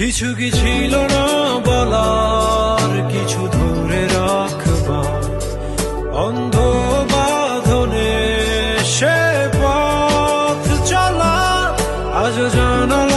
কিছু কি ছিল না বলার? কিছু ধরে রাখবার অন্ধ বাঁধনে সে পথ চলা। আজ জানালা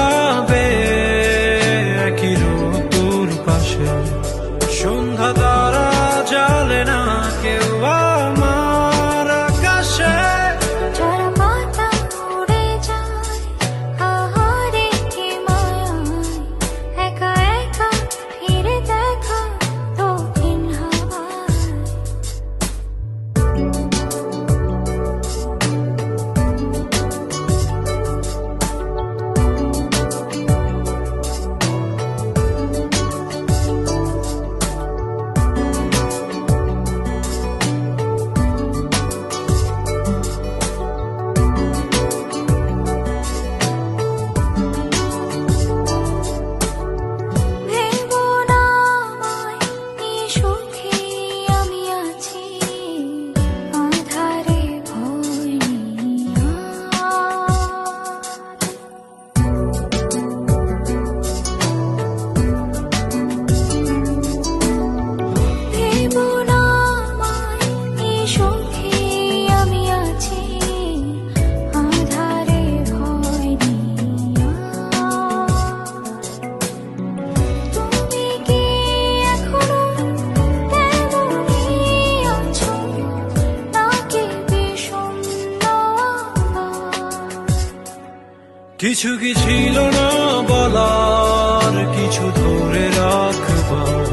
কিছু কি ছিল না বলার? কিছু ধরে রাখবার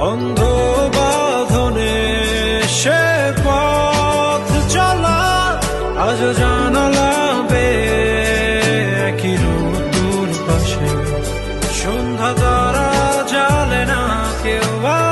অন্ধ বাধনে সে পথ চলা। আজ জানালাবে একই দূর পাশে। সন্ধ্যা তারা জালে না কেউ বা